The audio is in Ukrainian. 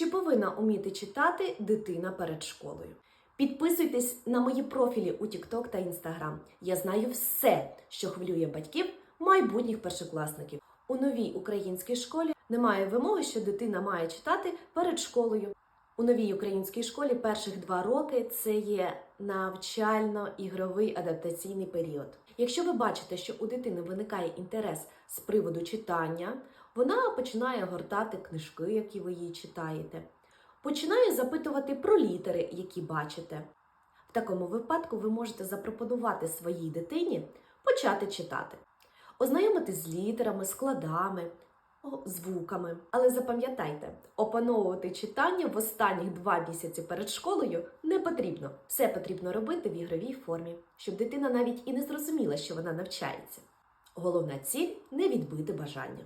Чи повинна уміти читати дитина перед школою? Підписуйтесь на мої профілі у TikTok та Instagram. Я знаю все, що хвилює батьків майбутніх першокласників. У новій українській школі немає вимоги, що дитина має читати перед школою. У новій українській школі перших два роки це є навчально-ігровий адаптаційний період. Якщо ви бачите, що у дитини виникає інтерес з приводу читання, вона починає гортати книжки, які ви їй читаєте, починає запитувати про літери, які бачите. В такому випадку ви можете запропонувати своїй дитині почати читати, ознайомити з літерами, складами, звуками. Але запам'ятайте, опановувати читання в останніх два місяці перед школою не потрібно. Все потрібно робити в ігровій формі, щоб дитина навіть і не зрозуміла, що вона навчається. Головна ціль не відбити бажання.